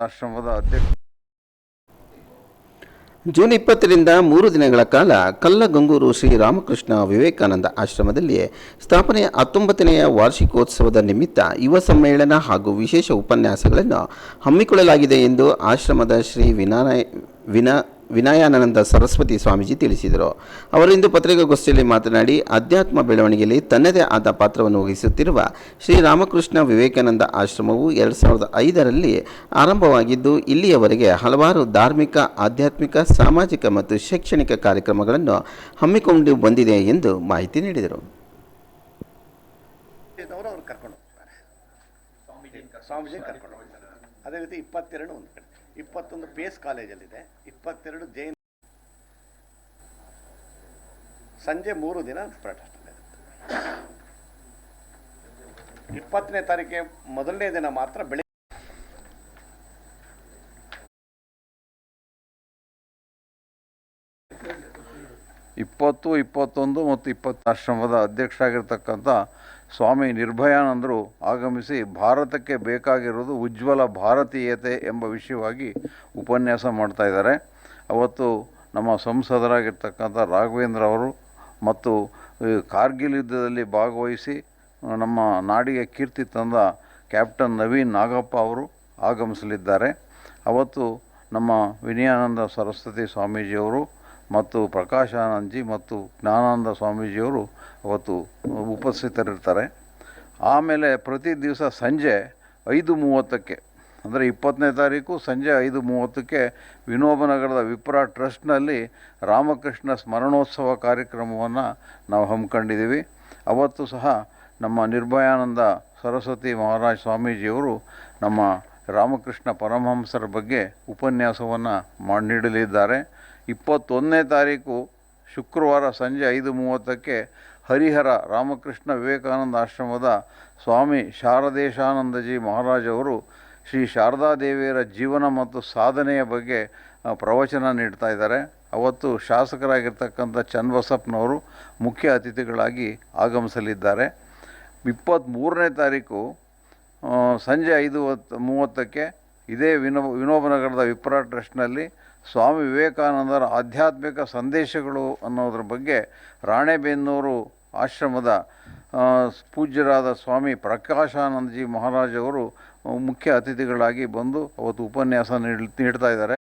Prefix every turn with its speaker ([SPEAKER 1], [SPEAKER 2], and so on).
[SPEAKER 1] ಆಶ್ರಮದ ಅಧ್ಯಕ್ಷ.
[SPEAKER 2] ಜೂನ್ ಇಪ್ಪತ್ತರಿಂದ ಮೂರು ದಿನಗಳ ಕಾಲ ಕಲ್ಲಗಂಗೂರು ಶ್ರೀ ರಾಮಕೃಷ್ಣ ವಿವೇಕಾನಂದ ಆಶ್ರಮದಲ್ಲಿ ಸ್ಥಾಪನೆಯ ಹತ್ತೊಂಬತ್ತನೆಯ ವಾರ್ಷಿಕೋತ್ಸವದ ನಿಮಿತ್ತ ಯುವ ಸಮ್ಮೇಳನ ಹಾಗೂ ವಿಶೇಷ ಉಪನ್ಯಾಸಗಳನ್ನು ಹಮ್ಮಿಕೊಳ್ಳಲಾಗಿದೆ ಎಂದು ಆಶ್ರಮದ ಶ್ರೀ ವಿನಾಯ ವಿನಾ ವಿನಯಾನಂದ ಸರಸ್ವತಿ ಸ್ವಾಮೀಜಿ ತಿಳಿಸಿದರು. ಅವರಿಂದು ಪತ್ರಿಕಾಗೋಷ್ಠಿಯಲ್ಲಿ ಮಾತನಾಡಿ ಅಧ್ಯಾತ್ಮ ಬೆಳವಣಿಗೆಯಲ್ಲಿ ತನ್ನದೇ ಆದ ಪಾತ್ರವನ್ನು ವಹಿಸುತ್ತಿರುವ ಶ್ರೀರಾಮಕೃಷ್ಣ ವಿವೇಕಾನಂದ ಆಶ್ರಮವು ಎರಡು ಸಾವಿರದ ಐದರಲ್ಲಿ ಆರಂಭವಾಗಿದ್ದು ಇಲ್ಲಿಯವರೆಗೆ ಹಲವಾರು ಧಾರ್ಮಿಕ ಆಧ್ಯಾತ್ಮಿಕ ಸಾಮಾಜಿಕ ಮತ್ತು ಶೈಕ್ಷಣಿಕ ಕಾರ್ಯಕ್ರಮಗಳನ್ನು ಹಮ್ಮಿಕೊಂಡು ಬಂದಿದೆ ಎಂದು ಮಾಹಿತಿ ನೀಡಿದರು.
[SPEAKER 3] ಸ್ವಾಮೀಜಿ ಕರ್ಕೊಂಡು ಹೋಗ್ತಾರೆ. ಅದೇ ರೀತಿ ಇಪ್ಪತ್ತೆರಡು ಒಂದು ಕಡೆ. ಇಪ್ಪತ್ತೊಂದು ಪೇಸ್ ಕಾಲೇಜಲ್ಲಿದೆ. ಇಪ್ಪತ್ತೆರಡು ಜೈನ್ ಸಂಜೆ ಮೂರು ದಿನ ಪ್ರಕಟ ಇಪ್ಪತ್ತನೇ ತಾರೀಕೆ ಮೊದಲನೇ ದಿನ ಮಾತ್ರ ಬೆಳೆ
[SPEAKER 1] ಇಪ್ಪತ್ತು, ಇಪ್ಪತ್ತೊಂದು ಮತ್ತು ಇಪ್ಪತ್ತು ಆಶ್ರಮದ ಅಧ್ಯಕ್ಷರಾಗಿರ್ತಕ್ಕಂಥ ಸ್ವಾಮಿ ನಿರ್ಭಯಾನಂದರು ಆಗಮಿಸಿ ಭಾರತಕ್ಕೆ ಬೇಕಾಗಿರುವುದು ಉಜ್ವಲ ಭಾರತೀಯತೆ ಎಂಬ ವಿಷಯವಾಗಿ ಉಪನ್ಯಾಸ ಮಾಡ್ತಾ ಇದ್ದಾರೆ. ಅವತ್ತು ನಮ್ಮ ಸಂಸದರಾಗಿರ್ತಕ್ಕಂಥ ರಾಘವೇಂದ್ರ ಅವರು ಮತ್ತು ಕಾರ್ಗಿಲ್ ಯುದ್ಧದಲ್ಲಿ ಭಾಗವಹಿಸಿ ನಮ್ಮ ನಾಡಿಗೆ ಕೀರ್ತಿ ತಂದ ಕ್ಯಾಪ್ಟನ್ ನವೀನ್ ನಾಗಪ್ಪ ಅವರು ಆಗಮಿಸಲಿದ್ದಾರೆ. ಅವತ್ತು ನಮ್ಮ ವಿನಯಾನಂದ ಸರಸ್ವತಿ ಸ್ವಾಮೀಜಿಯವರು ಮತ್ತು ಪ್ರಕಾಶಾನಂದ್ಜಿ ಮತ್ತು ಜ್ಞಾನಾನಂದ ಸ್ವಾಮೀಜಿಯವರು ಅವತ್ತು ಉಪಸ್ಥಿತರಿರ್ತಾರೆ. ಆಮೇಲೆ ಪ್ರತಿ ದಿವಸ ಸಂಜೆ ಐದು ಮೂವತ್ತಕ್ಕೆ, ಅಂದರೆ ಇಪ್ಪತ್ತನೇ ತಾರೀಕು ಸಂಜೆ ಐದು ಮೂವತ್ತಕ್ಕೆ ವಿನೋಬನಗರದ ವಿಪ್ರ ಟ್ರಸ್ಟ್ನಲ್ಲಿ ರಾಮಕೃಷ್ಣ ಸ್ಮರಣೋತ್ಸವ ಕಾರ್ಯಕ್ರಮವನ್ನು ನಾವು ಹಮ್ಮಿಕೊಂಡಿದ್ದೀವಿ. ಅವತ್ತು ಸಹ ನಮ್ಮ ನಿರ್ಭಯಾನಂದ ಸರಸ್ವತಿ ಮಹಾರಾಜ್ ಸ್ವಾಮೀಜಿಯವರು ನಮ್ಮ ರಾಮಕೃಷ್ಣ ಪರಮಹಂಸರ ಬಗ್ಗೆ ಉಪನ್ಯಾಸವನ್ನು ಮಾಡಿ ನೀಡಲಿದ್ದಾರೆ. ಇಪ್ಪತ್ತೊಂದನೇ ತಾರೀಕು ಶುಕ್ರವಾರ ಸಂಜೆ ಐದು ಮೂವತ್ತಕ್ಕೆ ಹರಿಹರ ರಾಮಕೃಷ್ಣ ವಿವೇಕಾನಂದ ಆಶ್ರಮದ ಸ್ವಾಮಿ ಶಾರದೇಶಾನಂದಜಿ ಮಹಾರಾಜ್ ಅವರು ಶ್ರೀ ಶಾರದಾದೇವಿಯರ ಜೀವನ ಮತ್ತು ಸಾಧನೆಯ ಬಗ್ಗೆ ಪ್ರವಚನ ನೀಡ್ತಾ ಇದ್ದಾರೆ. ಅವತ್ತು ಶಾಸಕರಾಗಿರ್ತಕ್ಕಂಥ ಚನ್ನಬಸಪ್ಪನವರು ಮುಖ್ಯ ಅತಿಥಿಗಳಾಗಿ ಆಗಮಿಸಲಿದ್ದಾರೆ. ಇಪ್ಪತ್ತ್ಮೂರನೇ ತಾರೀಕು ಸಂಜೆ ಐದು ಮೂವತ್ತಕ್ಕೆ ಇದೇ ವಿನೋ ವಿನೋಬನಗರದ ವಿಪ್ರ ಟ್ರಸ್ಟ್ನಲ್ಲಿ ಸ್ವಾಮಿ ವಿವೇಕಾನಂದರ ಆಧ್ಯಾತ್ಮಿಕ ಸಂದೇಶಗಳು ಅನ್ನೋದ್ರ ಬಗ್ಗೆ ರಾಣೆಬೆನ್ನೂರು ಆಶ್ರಮದ ಪೂಜ್ಯರಾದ ಸ್ವಾಮಿ ಪ್ರಕಾಶಾನಂದಜಿ ಮಹಾರಾಜವರು ಮುಖ್ಯ ಅತಿಥಿಗಳಾಗಿ ಬಂದು ಅವತ್ತು ಉಪನ್ಯಾಸ ನೀಡ್, ನೀಡ್ತಾ ಇದ್ದಾರೆ.